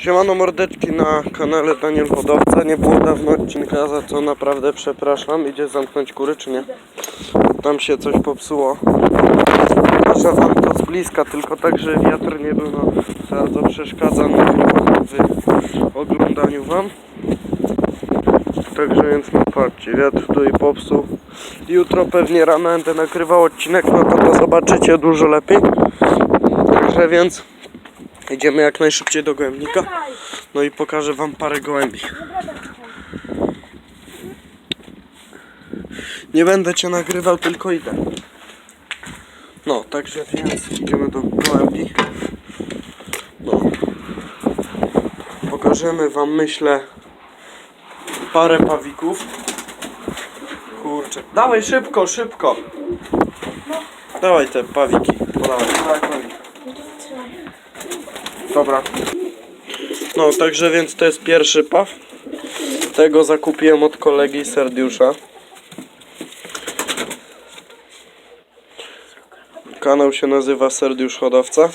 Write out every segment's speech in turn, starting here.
Siemano mordeczki na kanale Daniel Hodowca. Nie było dawno odcinka, za co naprawdę przepraszam. Idzie zamknąć kury, czy nie? Tam się coś popsuło. Proszę wam to z bliska, tylko tak, że wiatr nie był no, bardzo przeszkadza w oglądaniu wam. Także więc no patrzcie, wiatr tutaj popsuł. Jutro pewnie rano będę nagrywał odcinek, no to to zobaczycie dużo lepiej. Także więc idziemy jak najszybciej do gołębnika. No i pokażę wam parę gołębi. Nie będę cię nagrywał, tylko idę. No, także więc idziemy do gołębi. No. Pokażemy wam, myślę, parę pawików. Kurczę. Dawaj szybko, szybko. Dawaj te pawiki. Podawaj. Dawaj pawik. Dobra. No, także więc to jest pierwszy paw. Tego zakupiłem od kolegi Serdiusza. Kanał się nazywa Serdiusz Hodowca.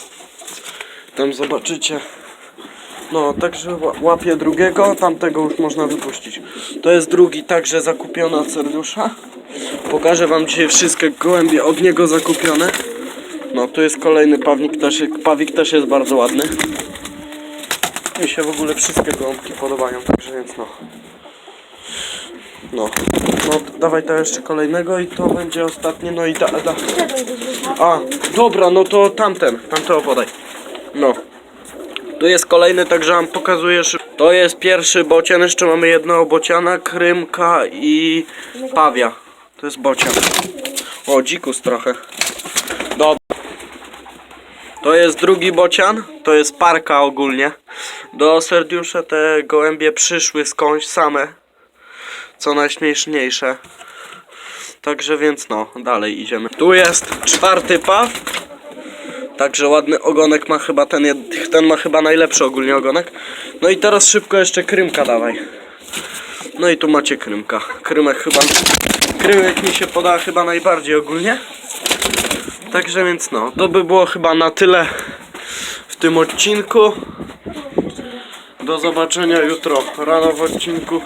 Tam zobaczycie. No, także ła- łapię drugiego, tamtego już można wypuścić. To jest drugi także zakupiony od Serdiusza. Pokażę wam dzisiaj wszystkie gołębie od niego zakupione. No, tu jest kolejny pawnik, też, pawik też jest bardzo ładny. Mi się w ogóle wszystkie gołąbki podobają, także więc no. No, no dawaj to jeszcze kolejnego i to będzie ostatnie, no i da, da. A, dobra, no to tamten, tamtego podaj. No. Tu jest kolejny, także wam pokazuję. szy- To jest pierwszy bocian, jeszcze mamy jednego bociana, krymka i pawia. To jest bocian. O, dzikus trochę. To jest drugi bocian, to jest parka ogólnie. Do serdiusza te gołębie przyszły skądś same. Co najśmieszniejsze. Także więc no, dalej idziemy. Tu jest czwarty paw. Także ładny ogonek ma chyba ten, ten ma chyba najlepszy ogólnie ogonek. No i teraz szybko jeszcze krymka dawaj. No i tu macie krymka. Krymek chyba, krymek mi się poda chyba najbardziej ogólnie. Także więc no, to by było chyba na tyle w tym odcinku. Do zobaczenia jutro rano w odcinku.